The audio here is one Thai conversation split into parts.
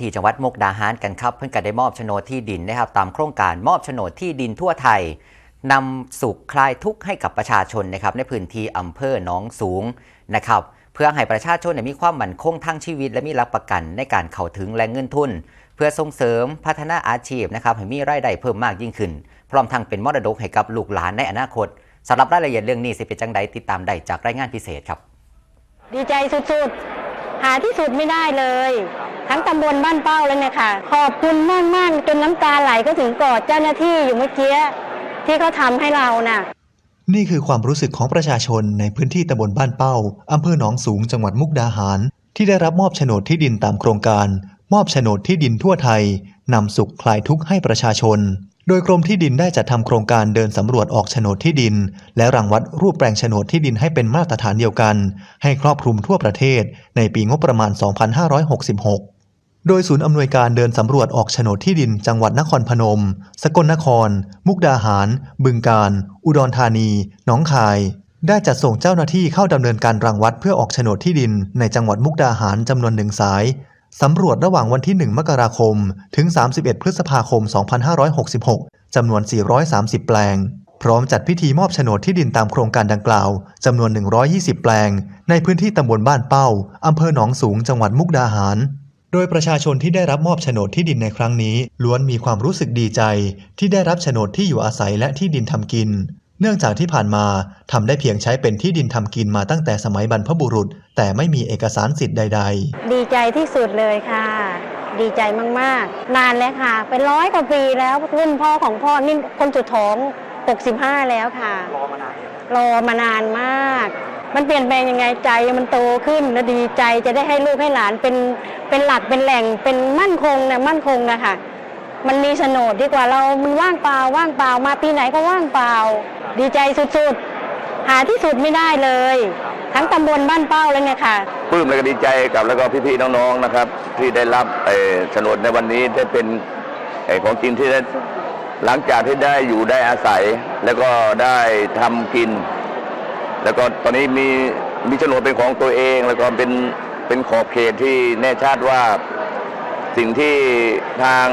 ที่จังหวัดมุกดาหารกันครับ เพิ่งก็ได้มอบโฉนดที่ดินนะครับ ตามโครงการมอบโฉนดที่ดินทั่วไทยนำสุขคลายทุกข์ให้กับประชาชนนะครับในพื้นที่อำเภอหนองสูงนะครับ เพื่อให้ประชาชนมีความมั่นคงทางชีวิต และมีหลักประกันในการเข้าถึงแหล่งเงินทุน เพื่อส่งเสริมพัฒนาอาชีพนะครับให้มีรายได้เพิ่มมากยิ่งขึ้น พร้อมทั้งเป็นมรดกให้กับลูกหลานในอนาคตสำหรับรายละเอียดเรื่องนี้สิเป็นจังใดติดตามได้จากรายงานพิเศษครับ ดีใจสุดๆ หาที่สุดไม่ได้เลย ทั้งตำบลบ้านเป้าเลยเนี่ยค่ะ ขอบคุณมากๆจนน้ำตาไหลก็ถึงกอดเจ้าหน้าที่อยู่เมื่อกี้ที่เขาทำให้เราน่ะ นี่คือความรู้สึกของประชาชนในพื้นที่ตำบลบ้านเป้าอำเภอหนองสูงจังหวัดมุกดาหาร ที่ได้รับมอบโฉนดที่ดินตามโครงการ มอบโฉนดที่ดินทั่วไทยนำสุขคลายทุกข์ให้ประชาชน โดยกรมที่ดินได้จัดทำโครงการเดินสำรวจออกโฉนดที่ดิน และรังวัดรูปแปลงโฉนดที่ดินให้เป็นมาตรฐานเดียวกัน ให้ครอบคลุมทั่วประเทศในปีงบประมาณ 2566 โดยศูนย์อำนวยการเดินสำรวจออกโฉนดที่ดินจังหวัดนครพนม สกลนคร มุกดาหาร บึงกาฬอุดรธานี หนองคาย ได้จัดส่งเจ้าหน้าที่เข้าดำเนินการรังวัดเพื่อออกโฉนดที่ดินในจังหวัดมุกดาหารจำนวนหนึ่งสายสำรวจระหว่างวันที่ 1 มกราคม ถึง 31 พฤษภาคม 2566 จำนวน 430 แปลง พร้อมจัดพิธีมอบโฉนดที่ดินตามโครงการดังกล่าว จำนวน 120 แปลง ในพื้นที่ตำบลบ้านเป้า อำเภอหนองสูง จังหวัดมุกดาหาร ดยประชาชนที่ได้รับมอบโฉนดที่ดินในครั้งนี้ ล้วนมีความรู้สึกดีใจ ที่ได้รับโฉนดที่อยู่อาศัยและที่ดินทำกิน เนื่องจากที่ผ่านมาทำได้เพียงใช้เป็นที่ดินทำกินมาตั้งแต่สมัยบรรพบุรุษ แต่ไม่มีเอกสารสิทธิ์ใด ๆ ดีใจที่สุดเลยค่ะ ดีใจมากๆ นานแล้วค่ะ เป็นร้อยกว่าปีแล้วรุ่นพ่อของพ่อนี่คนสุดท้อง 65 แล้วค่ะ รอมานานรอมานานมาก มันเปลี่ยนแปลงยังไงใจมันโตขึ้นและดีใจจะได้ให้ลูกให้หลานเป็นเป็นหลักเป็นแหล่งเป็นมั่นคงนะมั่นคงนะคะมันมีโฉนดดีกว่าเรา มันว่างเปล่าว่างเปล่ามาปีไหนก็ว่างเปล่า ดีใจสุดๆ หาที่สุดไม่ได้เลย ทั้งตำบลบ้านเป้าเลยเนี่ยค่ะปลื้มและก็ดีใจกับแล้วก็พี่ๆน้องๆนะครับ ที่ได้รับเอ่อโฉนดในวันนี้ได้เป็นเอ่อของจริงที่ได้หลังจากที่ได้อยู่ได้อาศัย แล้วก็ได้ทำกิน แล้วก็ตอนนี้มีมีโฉนดเป็นของตัวเอง แล้วก็เป็นเป็นขอบเขตที่แน่ชัดว่าสิ่งที่ทาง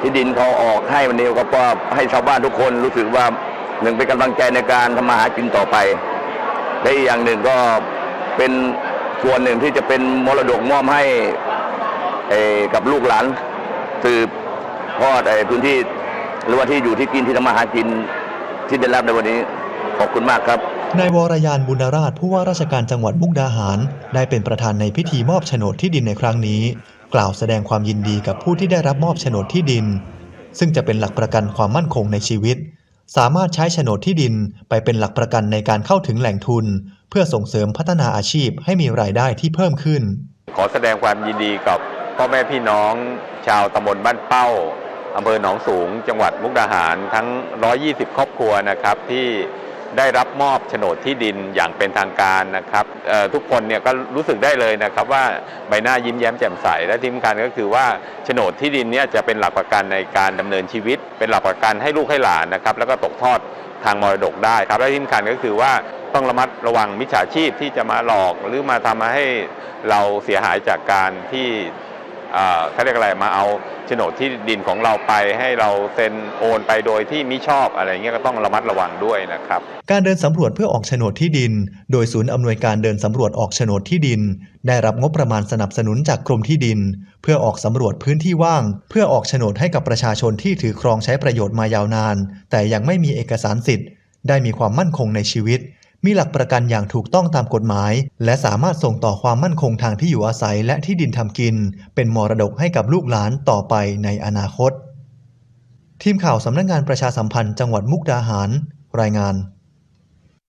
ที่ดินเขาออกให้วันนี้ก็เพื่อให้ชาวบ้านทุกคนรู้สึกว่าหนึ่งเป็นกำลังใจในการทำมาหากินต่อไปและอีกอย่างหนึ่งก็เป็นส่วนหนึ่งที่จะเป็นมรดกมอบให้เอ่อกับลูกหลานสืบทอดไอ้พื้นที่หรือว่าที่อยู่ที่กินที่ทำมาหากินที่ได้รับในวันนี้ขอบคุณมากครับ นายวรยานบุญราชผู้ว่าราชการจังหวัดมุกดาหาร ได้เป็นประธานในพิธีมอบโฉนดที่ดินในครั้งนี้ กล่าวแสดงความยินดีกับผู้ที่ได้รับมอบโฉนดที่ดิน ซึ่งจะเป็นหลักประกันความมั่นคงในชีวิต สามารถใช้โฉนดที่ดินไปเป็นหลักประกันในการเข้าถึงแหล่งทุน เพื่อส่งเสริมพัฒนาอาชีพให้มีรายได้ที่เพิ่มขึ้น ขอแสดงความยินดีกับพ่อแม่พี่น้อง ชาวตำบลบ้านเป้าอำเภอหนองสูง จังหวัดมุกดาหารทั้ง 120 ครอบครัวนะครับที่ ได้รับมอบโฉนดที่ดินอย่างเป็นทางการนะครับทุกคนเนี่ยก็รู้สึกได้เลยนะครับว่าใบหน้ายิ้มแย้มแจ่มใสและที่สำคัญก็คือว่าโฉนดที่ดินเนี่ยจะเป็นหลักประกันในการดำเนินชีวิต เป็นหลักประกันให้ลูกให้หลานนะครับแล้วก็ตกทอดทางมรดกได้ครับและที่สำคัญก็คือว่าต้องระมัดระวังมิจฉาชีพที่จะมาหลอกหรือมาทำให้เราเสียหายจากการที่ เขาเรียกอะไรมาเอาโฉนดที่ดินของเราไปให้เราเซ็นโอนไปโดยที่มิชอบอะไรเงี้ยก็ต้องระมัดระวังด้วยนะครับ การเดินสำรวจเพื่อออกโฉนดที่ดิน โดยศูนย์อำนวยการเดินสำรวจออกโฉนดที่ดิน ได้รับงบประมาณสนับสนุนจากกรมที่ดิน เพื่อออกสำรวจพื้นที่ว่าง เพื่อออกโฉนดให้กับประชาชนที่ถือครองใช้ประโยชน์มายาวนาน แต่ยังไม่มีเอกสารสิทธิ์ ได้มีความมั่นคงในชีวิต มีหลักประกันอย่างถูกต้องตามกฎหมาย และสามารถส่งต่อความมั่นคงทางที่อยู่อาศัยและที่ดินทำกิน เป็นมรดกให้กับลูกหลานต่อไปในอนาคต ทีมข่าวสำนักงานประชาสัมพันธ์จังหวัดมุกดาหาร รายงาน